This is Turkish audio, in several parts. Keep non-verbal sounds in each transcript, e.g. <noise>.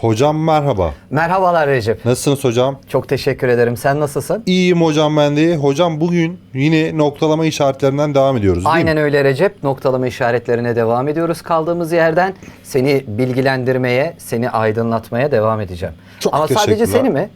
Hocam merhaba. Merhabalar Recep. Nasılsınız hocam? Çok teşekkür ederim. Sen nasılsın? İyiyim hocam ben de. Hocam bugün yine noktalama işaretlerinden devam ediyoruz değil Aynen mi? öyle Recep. Noktalama işaretlerine devam ediyoruz kaldığımız yerden. Seni bilgilendirmeye, seni aydınlatmaya devam edeceğim. Çok Ama sadece seni mi?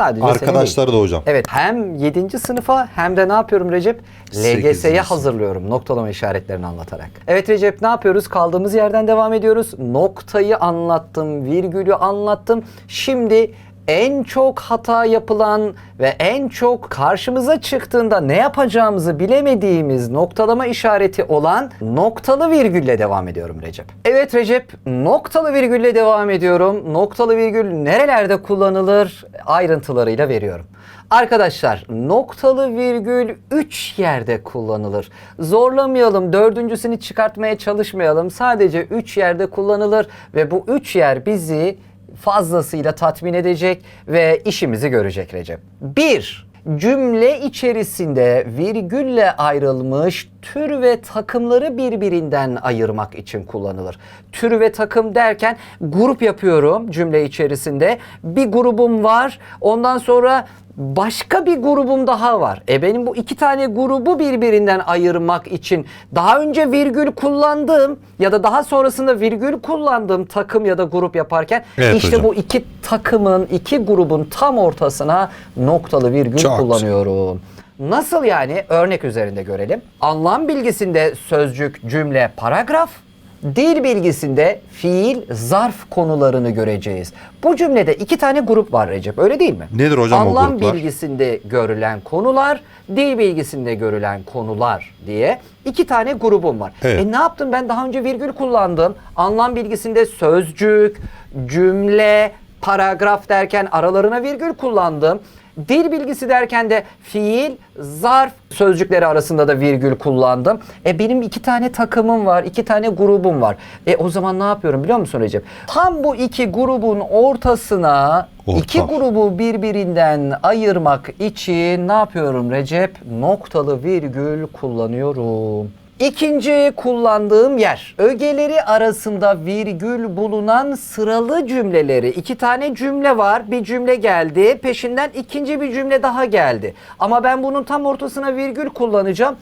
Sadece. Arkadaşları da hocam. Evet hem 7. sınıfa hem de ne yapıyorum Recep? LGS'ye hazırlıyorum noktalama işaretlerini anlatarak. Evet Recep ne yapıyoruz? Kaldığımız yerden devam ediyoruz. Noktayı anlattım, virgülü anlattım. Şimdi en çok hata yapılan ve en çok karşımıza çıktığında ne yapacağımızı bilemediğimiz noktalama işareti olan noktalı virgülle devam ediyorum Recep. Evet Recep, noktalı virgülle devam ediyorum. Noktalı virgül nerelerde kullanılır ayrıntılarıyla veriyorum. Arkadaşlar noktalı virgül 3 yerde kullanılır. Zorlamayalım, dördüncüsünü çıkartmaya çalışmayalım. Sadece 3 yerde kullanılır ve bu 3 yer bizi fazlasıyla tatmin edecek ve işimizi görecek Recep. 1. Cümle içerisinde virgülle ayrılmış tür ve takımları birbirinden ayırmak için kullanılır. Tür ve takım derken grup yapıyorum cümle içerisinde. Bir grubum var. Ondan sonra başka bir grubum daha var. E benim bu iki tane grubu birbirinden ayırmak için daha önce virgül kullandığım ya da daha sonrasında virgül kullandığım takım ya da grup yaparken Evet işte hocam. bu iki takımın, iki grubun tam ortasına noktalı virgül Çok güzel. Nasıl yani? Örnek üzerinde görelim. Anlam bilgisinde sözcük, cümle, paragraf. Dil bilgisinde fiil, zarf konularını göreceğiz. Bu cümlede iki tane grup var Recep, öyle değil mi? Nedir hocam o Anlam gruplar? bilgisinde görülen konular, dil bilgisinde görülen konular diye iki tane grubum var. Evet. E ne yaptım ben daha önce virgül kullandım. Anlam bilgisinde sözcük, cümle, paragraf derken aralarına virgül kullandım. Dil bilgisi derken de fiil, zarf sözcükleri arasında da virgül kullandım. E benim iki tane takımım var, iki tane grubum var. E o zaman ne yapıyorum biliyor musun Recep? Tam bu iki grubun ortasına Orta. iki grubu birbirinden ayırmak için ne yapıyorum Recep? Noktalı virgül kullanıyorum. İkinci kullandığım yer. Ögeleri arasında virgül bulunan sıralı cümleleri. iki tane cümle var. Bir cümle geldi. Peşinden ikinci bir cümle daha geldi. Ama ben bunun tam ortasına virgül kullanacağım.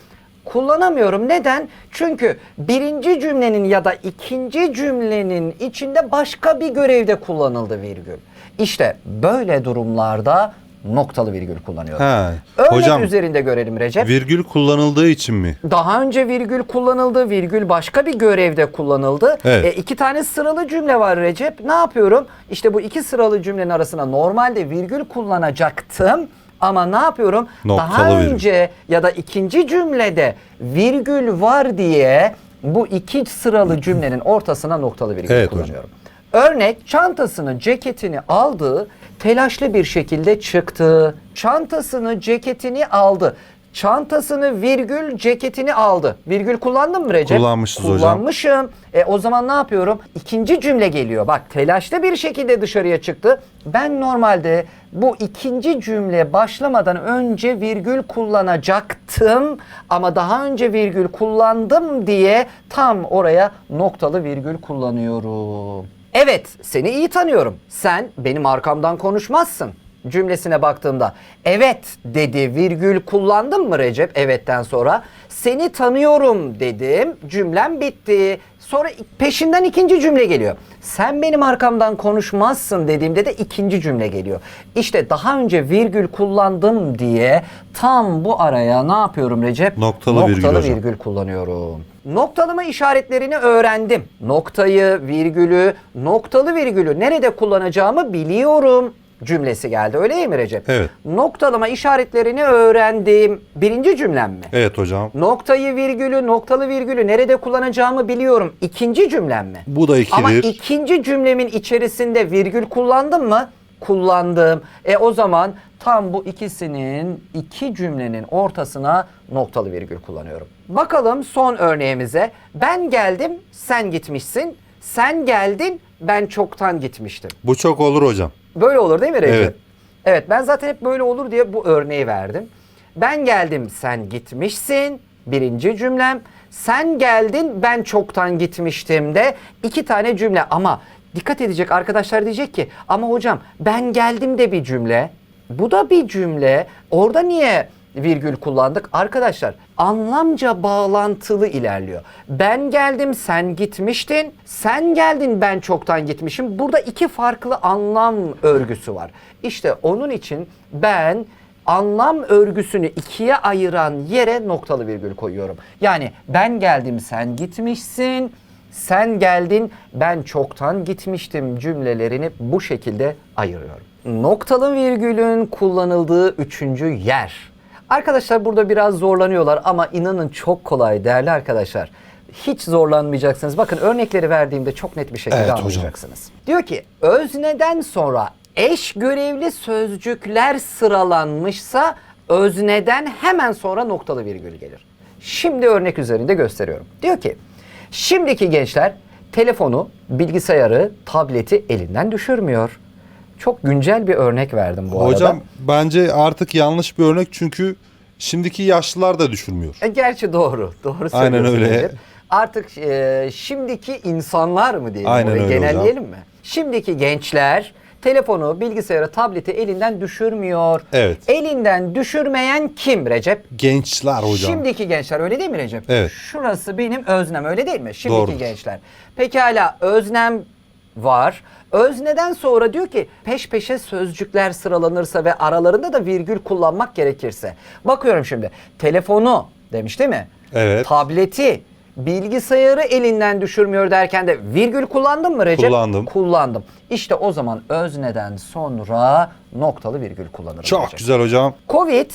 Kullanamıyorum. Neden? Çünkü birinci cümlenin ya da ikinci cümlenin içinde başka bir görevde kullanıldı virgül. İşte böyle durumlarda noktalı virgül kullanıyorum. He. Örnek Hocam üzerinde görelim Recep. virgül kullanıldığı için mi? Daha önce virgül kullanıldı, virgül başka bir görevde kullanıldı. Evet. E, iki tane sıralı cümle var Recep. Ne yapıyorum? İşte bu iki sıralı cümlenin arasına normalde virgül kullanacaktım. Ama ne yapıyorum? Noktalı Daha virgül. önce ya da ikinci cümlede virgül var diye bu iki sıralı cümlenin ortasına noktalı virgül Evet hocam. Örnek çantasını, ceketini aldı, telaşlı bir şekilde çıktı. Çantasını, ceketini aldı. Çantasını virgül ceketini aldı. Virgül kullandın mı Recep? Kullanmışız hocam. Kullanmışım. E o zaman ne yapıyorum? İkinci cümle geliyor. Bak telaşlı bir şekilde dışarıya çıktı. Ben normalde bu ikinci cümle başlamadan önce virgül kullanacaktım. Ama daha önce virgül kullandım diye tam oraya noktalı virgül kullanıyorum. Evet seni iyi tanıyorum. Sen benim arkamdan konuşmazsın cümlesine baktığımda. Evet dedi virgül kullandım mı Recep? Evetten sonra. Seni tanıyorum dedim cümlem bitti. Sonra peşinden ikinci cümle geliyor. Sen benim arkamdan konuşmazsın dediğimde de ikinci cümle geliyor. İşte daha önce virgül kullandım diye tam bu araya ne yapıyorum Recep? Noktalı virgül hocam. virgül kullanıyorum. Noktalama işaretlerini öğrendim. Noktayı, virgülü, noktalı virgülü nerede kullanacağımı biliyorum cümlesi geldi. Öyle değil mi Recep? Evet. Noktalama işaretlerini öğrendim. Birinci cümlem mi? Evet hocam. Noktayı, virgülü, noktalı virgülü nerede kullanacağımı biliyorum. İkinci cümlem mi? Bu da ikidir. Ama ikinci cümlemin içerisinde virgül kullandım mı? Kullandım. E o zaman tam bu ikisinin iki cümlenin ortasına noktalı virgül kullanıyorum. Bakalım son örneğimize. Ben geldim, sen gitmişsin. Sen geldin, ben çoktan gitmiştim. Bu çok olur hocam. Böyle olur değil mi Recep? Evet. Evet ben zaten hep böyle olur diye bu örneği verdim. Ben geldim sen gitmişsin. Birinci cümlem. Sen geldin ben çoktan gitmiştim de iki tane cümle ama dikkat edecek arkadaşlar diyecek ki ama hocam ben geldim de bir cümle. Bu da bir cümle. Orada niye virgül kullandık? Arkadaşlar anlamca bağlantılı ilerliyor. Ben geldim sen gitmiştin. Sen geldin ben çoktan gitmişim. Burada iki farklı anlam örgüsü var. İşte onun için ben anlam örgüsünü ikiye ayıran yere noktalı virgül koyuyorum. Yani ben geldim sen gitmişsin. Sen geldin ben çoktan gitmiştim cümlelerini bu şekilde ayırıyorum. Noktalı virgülün kullanıldığı üçüncü yer. Arkadaşlar burada biraz zorlanıyorlar ama inanın çok kolay değerli arkadaşlar. Hiç zorlanmayacaksınız. Bakın örnekleri verdiğimde çok net bir şekilde Evet hocam. anlayacaksınız. Diyor ki özneden sonra eş görevli sözcükler sıralanmışsa özneden hemen sonra noktalı virgül gelir. Şimdi örnek üzerinde gösteriyorum. Diyor ki şimdiki gençler telefonu, bilgisayarı, tableti elinden düşürmüyor. Çok güncel bir örnek verdim bu Hocam arada. bence artık yanlış bir örnek çünkü şimdiki yaşlılar da düşürmüyor. E, gerçi doğru. Doğru Aynen öyle. Artık e, şimdiki insanlar mı diyelim? Aynen öyle genelleyelim mi? Şimdiki gençler telefonu, bilgisayarı, tableti elinden düşürmüyor. Evet. Elinden düşürmeyen kim Recep? Gençler hocam. Şimdiki gençler öyle değil mi Recep? Evet. Şurası benim öznem öyle değil mi? Şimdiki Doğru. gençler. Pekala öznem var. Özneden sonra diyor ki peş peşe sözcükler sıralanırsa ve aralarında da virgül kullanmak gerekirse. Bakıyorum şimdi. Telefonu demiş değil mi? Evet. Tableti, bilgisayarı elinden düşürmüyor derken de virgül kullandın mı Recep? Kullandım. Kullandım. İşte o zaman özneden sonra noktalı virgül kullanırım Çok Recep. güzel hocam. Covid,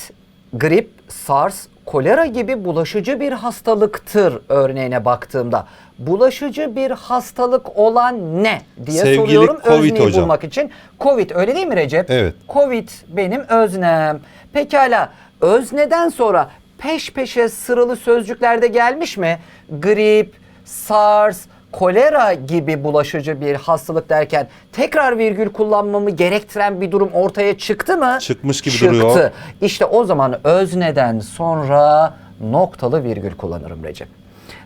grip, SARS, kolera gibi bulaşıcı bir hastalıktır örneğine baktığımda. Bulaşıcı bir hastalık olan ne diye Sevgili soruyorum Covid özneyi hocam. bulmak için. Covid öyle değil mi Recep? Evet. Covid benim öznem. Pekala özneden sonra peş peşe sıralı sözcüklerde gelmiş mi? Grip, SARS, kolera gibi bulaşıcı bir hastalık derken tekrar virgül kullanmamı gerektiren bir durum ortaya çıktı mı? Çıkmış gibi Çıktı. duruyor. İşte o zaman özneden sonra noktalı virgül kullanırım Recep.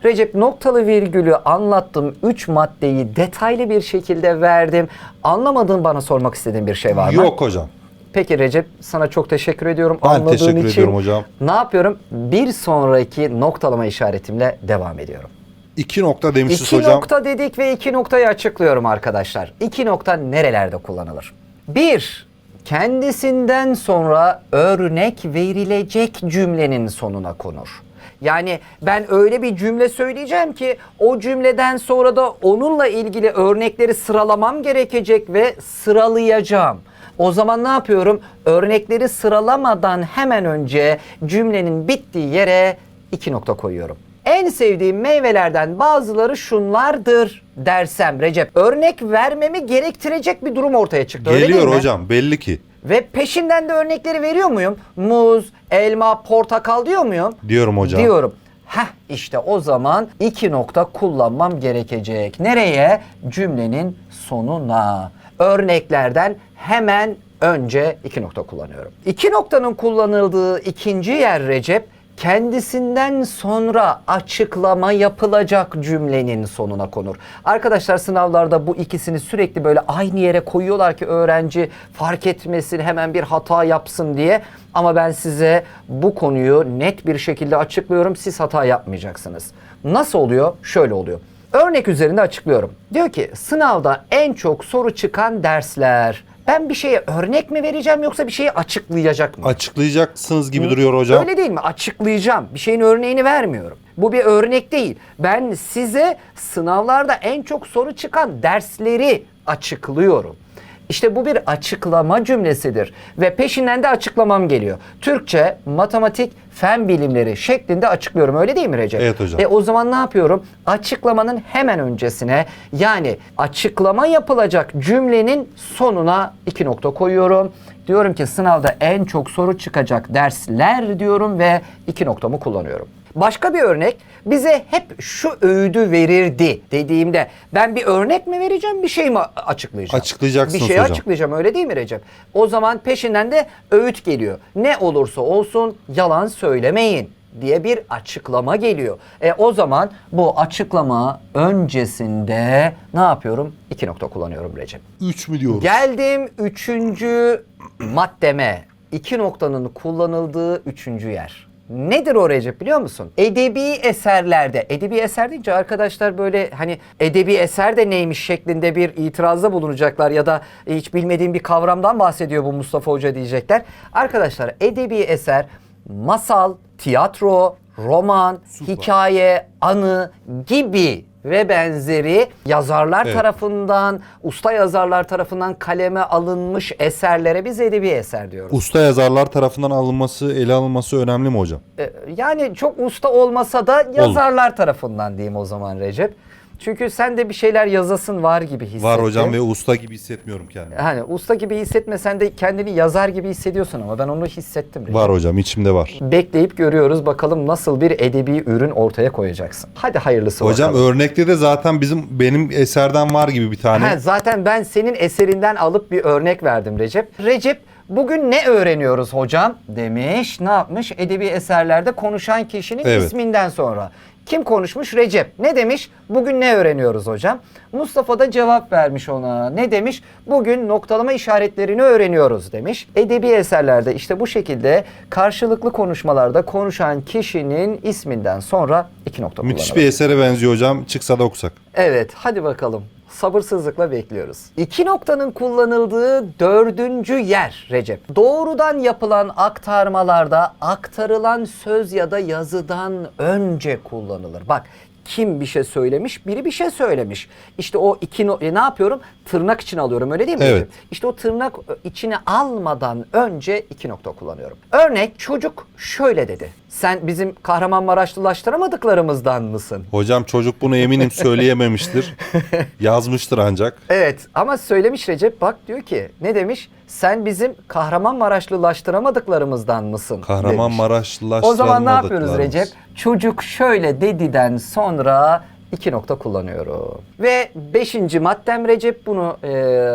Recep noktalı virgülü anlattım. Üç maddeyi detaylı bir şekilde verdim. Anlamadığın bana sormak istediğin bir şey var mı? Yok hocam. Peki Recep sana çok teşekkür ediyorum Ben anladığın teşekkür için. ediyorum hocam. Ne yapıyorum? Bir sonraki noktalama işaretimle devam ediyorum. İki nokta demişiz İki hocam. nokta dedik ve iki noktayı açıklıyorum arkadaşlar. İki nokta nerelerde kullanılır? Bir, kendisinden sonra örnek verilecek cümlenin sonuna konur. Yani ben öyle bir cümle söyleyeceğim ki o cümleden sonra da onunla ilgili örnekleri sıralamam gerekecek ve sıralayacağım. O zaman ne yapıyorum? Örnekleri sıralamadan hemen önce cümlenin bittiği yere iki nokta koyuyorum. En sevdiğim meyvelerden bazıları şunlardır dersem Recep örnek vermemi gerektirecek bir durum ortaya çıktı. öyle değil Geliyor mi? hocam belli ki. Ve peşinden de örnekleri veriyor muyum? Muz, elma, portakal diyor muyum? Diyorum hocam. Diyorum. Heh işte o zaman iki nokta kullanmam gerekecek. Nereye? Cümlenin sonuna. Örneklerden hemen önce iki nokta kullanıyorum. İki noktanın kullanıldığı ikinci yer Recep kendisinden sonra açıklama yapılacak cümlenin sonuna konur. Arkadaşlar sınavlarda bu ikisini sürekli böyle aynı yere koyuyorlar ki öğrenci fark etmesin hemen bir hata yapsın diye. Ama ben size bu konuyu net bir şekilde açıklıyorum. Siz hata yapmayacaksınız. Nasıl oluyor? Şöyle oluyor. Örnek üzerinde açıklıyorum. Diyor ki sınavda en çok soru çıkan dersler. Ben bir şeye örnek mi vereceğim yoksa bir şeyi açıklayacak mı? Açıklayacaksınız gibi duruyor hocam. Öyle değil mi? Açıklayacağım. Bir şeyin örneğini vermiyorum. Bu bir örnek değil. Ben size sınavlarda en çok soru çıkan dersleri açıklıyorum. İşte bu bir açıklama cümlesidir ve peşinden de açıklamam geliyor. Türkçe, matematik, fen bilimleri şeklinde açıklıyorum. Öyle değil mi Recep? Evet hocam. E o zaman ne yapıyorum? Açıklamanın hemen öncesine yani açıklama yapılacak cümlenin sonuna iki nokta koyuyorum. Diyorum ki sınavda en çok soru çıkacak dersler diyorum ve iki noktamı kullanıyorum. Başka bir örnek bize hep şu öğüdü verirdi dediğimde ben bir örnek mi vereceğim bir şey mi açıklayacağım? Açıklayacaksınız Bir şey hocam. açıklayacağım öyle değil mi Recep? O zaman peşinden de öğüt geliyor. Ne olursa olsun yalan söylemeyin. diye bir açıklama geliyor. E o zaman bu açıklama öncesinde ne yapıyorum? İki nokta kullanıyorum Recep. 3 mü diyoruz? Geldim üçüncü maddeme. İki noktanın kullanıldığı üçüncü yer. Nedir o Recep biliyor musun? Edebi eserlerde, edebi eser deyince arkadaşlar böyle hani edebi eser de neymiş şeklinde bir itirazda bulunacaklar ya da hiç bilmediğim bir kavramdan bahsediyor bu Mustafa Hoca diyecekler. Arkadaşlar edebi eser masal, tiyatro, roman, hikaye, anı gibi ve benzeri yazarlar Evet. tarafından, usta yazarlar tarafından kaleme alınmış eserlere biz edebi eser diyoruz. Usta yazarlar tarafından alınması, ele alınması önemli mi hocam? Ee, yani çok usta olmasa da yazarlar tarafından diyeyim o zaman Recep. Çünkü sen de bir şeyler yazasın var gibi hissettim. Var hocam ve usta gibi hissetmiyorum kendimi. Hani usta gibi hissetmesen de kendini yazar gibi hissediyorsun ama ben onu hissettim Recep. Var hocam içimde var. Bekleyip görüyoruz bakalım nasıl bir edebi ürün ortaya koyacaksın. Hadi hayırlısı Hocam bakalım. örnekte de zaten bizim benim eserden var gibi bir tane. Ha, zaten ben senin eserinden alıp bir örnek verdim Recep. Recep bugün ne öğreniyoruz hocam demiş. Ne yapmış? Edebi eserlerde konuşan kişinin Evet. isminden sonra. Kim konuşmuş? Recep. Ne demiş? Bugün ne öğreniyoruz hocam? Mustafa da cevap vermiş ona. Ne demiş? Bugün noktalama işaretlerini öğreniyoruz demiş. Edebi eserlerde işte bu şekilde karşılıklı konuşmalarda konuşan kişinin isminden sonra iki nokta Müthiş bir esere benziyor hocam. Çıksa da okusak. Evet, hadi bakalım. Sabırsızlıkla bekliyoruz. İki noktanın kullanıldığı dördüncü yer Recep. Doğrudan yapılan aktarmalarda aktarılan söz ya da yazıdan önce kullanılır. Bak kim bir şey söylemiş, biri bir şey söylemiş. İşte o iki no- e, ne yapıyorum? Tırnak için alıyorum öyle değil mi? Evet. İşte o tırnak e, içine almadan önce iki nokta kullanıyorum. Örnek çocuk şöyle dedi. Sen bizim Kahramanmaraşlılaştıramadıklarımızdan mısın? Hocam çocuk bunu eminim söyleyememiştir. <laughs> Yazmıştır ancak. Evet ama söylemiş Recep bak diyor ki ne demiş? Sen bizim Kahramanmaraşlılaştıramadıklarımızdan mısın? demiş. Kahramanmaraşlılaştırmadıklar. O zaman ne yapıyoruz Recep? Çocuk şöyle dediden sonra iki nokta kullanıyorum. Ve beşinci maddem Recep bunu e,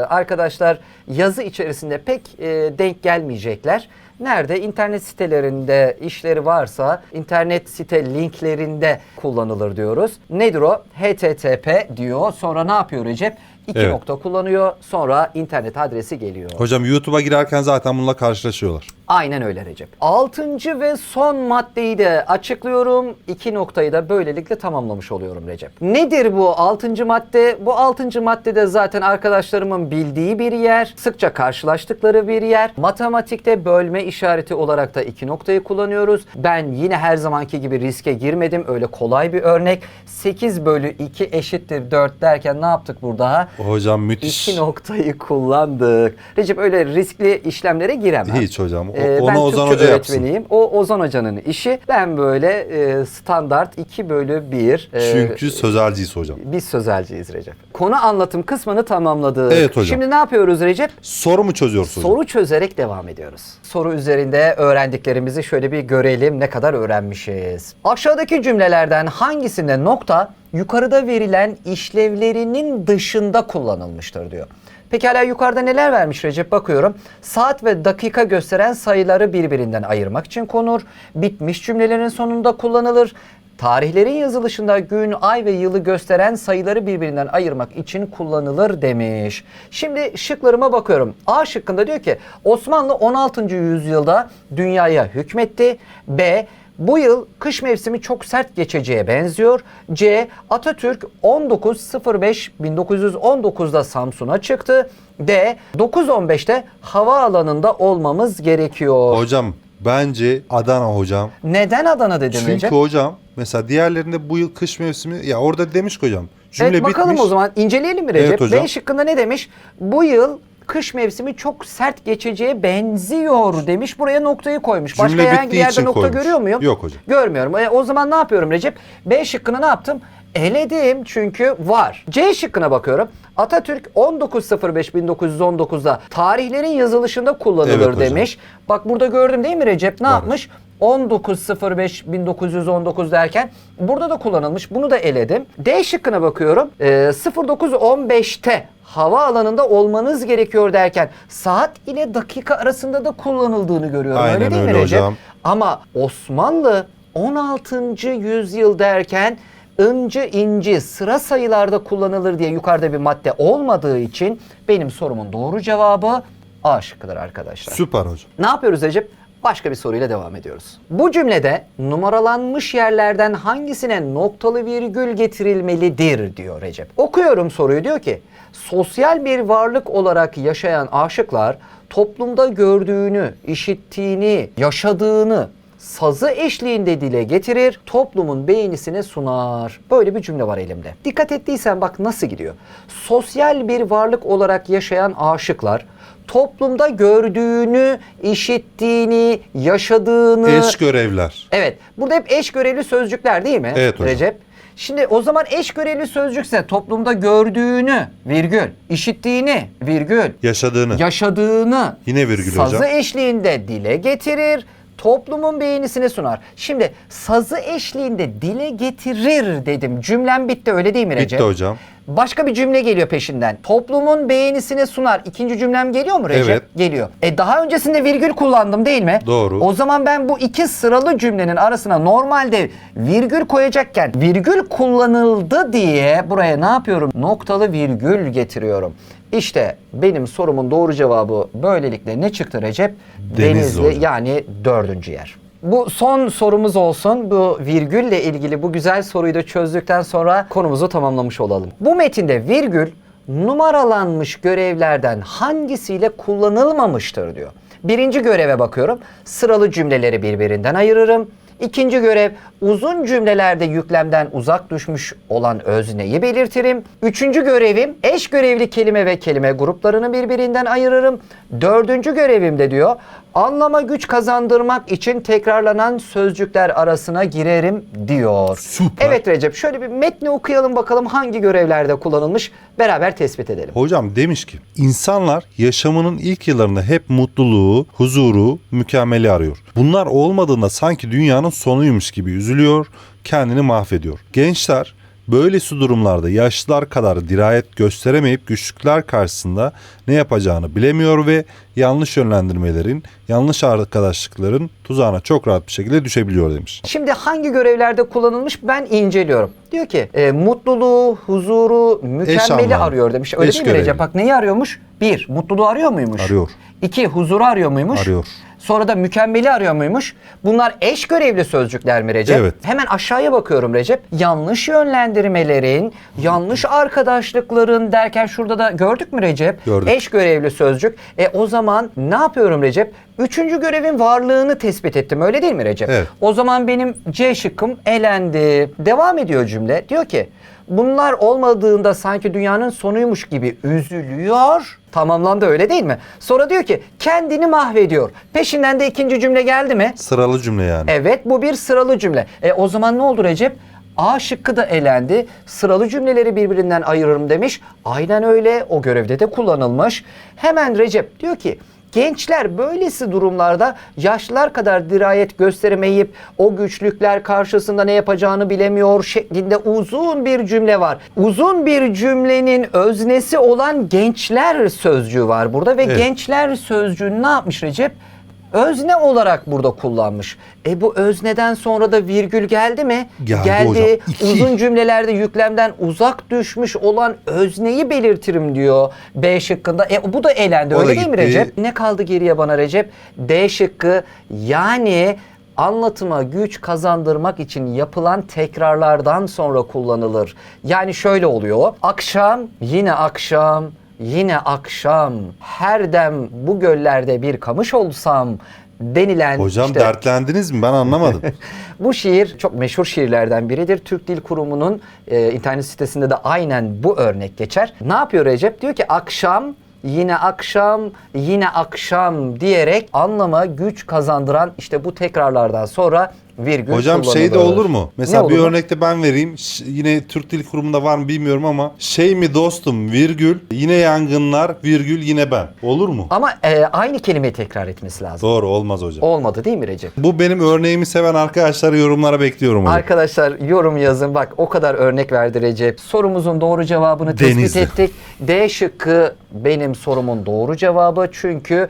arkadaşlar yazı içerisinde pek e, denk gelmeyecekler. Nerede? İnternet sitelerinde işleri varsa internet site linklerinde kullanılır diyoruz. Nedir o? HTTP diyor. Sonra ne yapıyor Recep? İki Evet. nokta kullanıyor. Sonra internet adresi geliyor. Hocam YouTube'a girerken zaten bununla karşılaşıyorlar. Aynen öyle Recep. Altıncı ve son maddeyi de açıklıyorum. İki noktayı da böylelikle tamamlamış oluyorum Recep. Nedir bu altıncı madde? Bu altıncı maddede zaten arkadaşlarımın bildiği bir yer. Sıkça karşılaştıkları bir yer. Matematikte bölme işareti olarak da iki noktayı kullanıyoruz. Ben yine her zamanki gibi riske girmedim. Öyle kolay bir örnek. 8 bölü 2 eşittir 4 derken ne yaptık burada? Hocam müthiş. İki noktayı kullandık. Recep öyle riskli işlemlere giremem. Hiç hocam. O- Ee, onu ben Ozan Türkçe Hoca yapsın. öğretmeniyim. O Ozan Hoca'nın işi. Ben böyle e, standart 2 bölü 1. e, Çünkü sözelciyiz hocam. biz sözelciyiz Recep. Konu anlatım kısmını tamamladık. Evet hocam. Şimdi ne yapıyoruz Recep? Soru mu çözüyoruz hocam? Soru çözerek devam ediyoruz. Soru üzerinde öğrendiklerimizi şöyle bir görelim ne kadar öğrenmişiz. Aşağıdaki cümlelerden hangisinde nokta yukarıda verilen işlevlerinin dışında kullanılmıştır diyor. Pekala yukarıda neler vermiş Recep bakıyorum. Saat ve dakika gösteren sayıları birbirinden ayırmak için konur. Bitmiş cümlelerin sonunda kullanılır. Tarihlerin yazılışında gün, ay ve yılı gösteren sayıları birbirinden ayırmak için kullanılır demiş. Şimdi şıklarıma bakıyorum. A şıkkında diyor ki Osmanlı 16. yüzyılda dünyaya hükmetti. B bu yıl kış mevsimi çok sert geçeceğe benziyor. C. Atatürk 19.05.1919'da Samsun'a çıktı. D. 9.15'te havaalanında olmamız gerekiyor. Hocam bence Adana hocam. Neden Adana dedim Çünkü Recep? hocam mesela diğerlerinde bu yıl kış mevsimi ya orada demiş ki hocam. Cümle evet bakalım bitmiş. o zaman inceleyelim mi Recep? Evet hocam. B şıkkında ne demiş? Bu yıl kış mevsimi çok sert geçeceğe benziyor demiş. Buraya noktayı koymuş. Başka Cümle herhangi bir yerde nokta koymuş. görüyor muyum? Yok hocam. Görmüyorum. E, o zaman ne yapıyorum Recep? B şıkkını ne yaptım? Eledim çünkü var. C şıkkına bakıyorum. Atatürk 19.05.1919'da tarihlerin yazılışında kullanılır Evet hocam. demiş. Bak burada gördüm değil mi Recep? Ne Var. yapmış? 19.05.1919 derken burada da kullanılmış. Bunu da eledim. D şıkkına bakıyorum. Ee, 09.15'te hava alanında olmanız gerekiyor derken saat ile dakika arasında da kullanıldığını görüyorum. Aynen öyle değil mi öyle Recep? hocam. Ama Osmanlı 16. yüzyıl derken ıncı inci sıra sayılarda kullanılır diye yukarıda bir madde olmadığı için benim sorumun doğru cevabı A şıkkıdır arkadaşlar. Süper hocam. Ne yapıyoruz Recep? Başka bir soruyla devam ediyoruz. Bu cümlede numaralanmış yerlerden hangisine noktalı virgül getirilmelidir diyor Recep. Okuyorum soruyu diyor ki sosyal bir varlık olarak yaşayan aşıklar toplumda gördüğünü, işittiğini, yaşadığını sazı eşliğinde dile getirir, toplumun beğenisine sunar. Böyle bir cümle var elimde. Dikkat ettiysen bak nasıl gidiyor. Sosyal bir varlık olarak yaşayan aşıklar toplumda gördüğünü, işittiğini, yaşadığını... Eş görevler. Evet. Burada hep eş görevli sözcükler değil mi Evet hocam. Recep? Şimdi o zaman eş görevli sözcükse toplumda gördüğünü, virgül, işittiğini, virgül, Yaşadığını. yaşadığını Yine virgül sazı hocam. eşliğinde dile getirir, toplumun beğenisine sunar. Şimdi sazı eşliğinde dile getirir dedim. Cümlem bitti öyle değil mi Recep? Bitti hocam. Başka bir cümle geliyor peşinden. Toplumun beğenisine sunar. İkinci cümlem geliyor mu Recep? Evet. Geliyor. E daha öncesinde virgül kullandım değil mi? Doğru. O zaman ben bu iki sıralı cümlenin arasına normalde virgül koyacakken virgül kullanıldı diye buraya ne yapıyorum? Noktalı virgül getiriyorum. İşte benim sorumun doğru cevabı böylelikle ne çıktı Recep? Denizli hocam. yani dördüncü yer. Bu son sorumuz olsun. Bu virgülle ilgili bu güzel soruyu da çözdükten sonra konumuzu tamamlamış olalım. Bu metinde virgül numaralanmış görevlerden hangisiyle kullanılmamıştır diyor. Birinci göreve bakıyorum. Sıralı cümleleri birbirinden ayırırım. İkinci görev uzun cümlelerde yüklemden uzak düşmüş olan özneyi belirtirim. Üçüncü görevim eş görevli kelime ve kelime gruplarını birbirinden ayırırım. Dördüncü görevim de diyor anlama güç kazandırmak için tekrarlanan sözcükler arasına girerim diyor. Süper. Evet Recep şöyle bir metni okuyalım bakalım hangi görevlerde kullanılmış beraber tespit edelim. Hocam demiş ki insanlar yaşamının ilk yıllarında hep mutluluğu, huzuru, mükemmeli arıyor. Bunlar olmadığında sanki dünyanın sonuymuş gibi üzülüyor, kendini mahvediyor. Gençler böylesi durumlarda yaşlılar kadar dirayet gösteremeyip güçlükler karşısında ne yapacağını bilemiyor ve yanlış yönlendirmelerin, yanlış arkadaşlıkların tuzağına çok rahat bir şekilde düşebiliyor demiş. Şimdi hangi görevlerde kullanılmış ben inceliyorum. Diyor ki e, mutluluğu, huzuru, mükemmeli arıyor demiş. Öyle Eş değil mi Recep? Bak neyi arıyormuş? Bir, mutluluğu arıyor muymuş? Arıyor. İki, huzuru arıyor muymuş? Arıyor. Sonra da mükemmeli arıyor muymuş? Bunlar eş görevli sözcükler mi Recep? Evet. Hemen aşağıya bakıyorum Recep. Yanlış yönlendirmelerin, yanlış arkadaşlıkların derken şurada da gördük mü Recep? Gördük. Eş görevli sözcük. E o zaman ne yapıyorum Recep? Üçüncü görevin varlığını tespit ettim öyle değil mi Recep? Evet. O zaman benim C şıkkım elendi. Devam ediyor cümle. Diyor ki bunlar olmadığında sanki dünyanın sonuymuş gibi üzülüyor. Tamamlandı öyle değil mi? Sonra diyor ki kendini mahvediyor. Peşinden de ikinci cümle geldi mi? Sıralı cümle yani. Evet bu bir sıralı cümle. E o zaman ne oldu Recep? A şıkkı da elendi. Sıralı cümleleri birbirinden ayırırım demiş. Aynen öyle. O görevde de kullanılmış. Hemen Recep diyor ki Gençler böylesi durumlarda yaşlılar kadar dirayet gösteremeyip o güçlükler karşısında ne yapacağını bilemiyor şeklinde uzun bir cümle var. Uzun bir cümlenin öznesi olan gençler sözcüğü var burada ve Evet. gençler sözcüğünü ne yapmış Recep? Özne olarak burada kullanmış. E bu özneden sonra da virgül geldi mi? Geldi. İki. Uzun cümlelerde yüklemden uzak düşmüş olan özneyi belirtirim diyor B şıkkında. E bu da elendi O da öyle değil mi. Recep? Ne kaldı geriye bana Recep? D şıkkı yani anlatıma güç kazandırmak için yapılan tekrarlardan sonra kullanılır. Yani şöyle oluyor. Akşam yine akşam yine akşam her dem bu göllerde bir kamış olsam denilen Hocam işte- dertlendiniz mi? Ben anlamadım. <laughs> bu şiir çok meşhur şiirlerden biridir. Türk Dil Kurumu'nun e, internet sitesinde de aynen bu örnek geçer. Ne yapıyor Recep? Diyor ki akşam yine akşam yine akşam diyerek anlama güç kazandıran işte bu tekrarlardan sonra virgül Hocam şey de olur mu? Mesela Ne bir olur mu? örnekte ben vereyim. Ş- Yine Türk Dil Kurumu'nda var mı bilmiyorum ama şey mi dostum virgül yine yangınlar virgül yine ben. Olur mu? Ama e, aynı kelimeyi tekrar etmesi lazım. Doğru olmaz hocam. Olmadı değil mi Recep? Bu benim örneğimi seven arkadaşları yorumlara bekliyorum hocam. Arkadaşlar yorum yazın. Bak o kadar örnek verdi Recep. Sorumuzun doğru cevabını tespit Denizli. ettik. D şıkkı benim sorumun doğru cevabı. Çünkü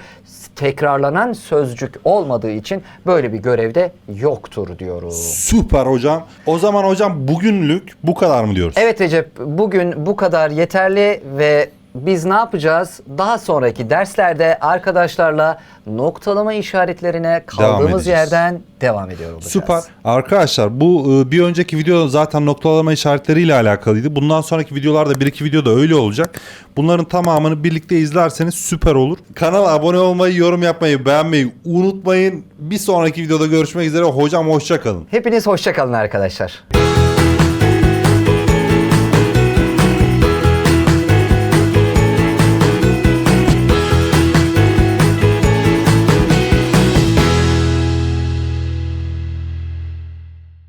tekrarlanan sözcük olmadığı için böyle bir görevde yoktur. Yoktur diyoruz. Süper hocam. O zaman hocam bugünlük bu kadar mı diyoruz? Evet Recep bugün bu kadar yeterli ve biz ne yapacağız? Daha sonraki derslerde arkadaşlarla noktalama işaretlerine kaldığımız edeceğiz. yerden devam ediyor olacağız. Süper. Arkadaşlar bu e, bir önceki video zaten noktalama işaretleriyle alakalıydı. Bundan sonraki videolarda bir iki video da öyle olacak. Bunların tamamını birlikte izlerseniz süper olur. Kanala abone olmayı, yorum yapmayı, beğenmeyi unutmayın. Bir sonraki videoda görüşmek üzere. Hocam hoşça kalın. Hepiniz hoşça kalın arkadaşlar.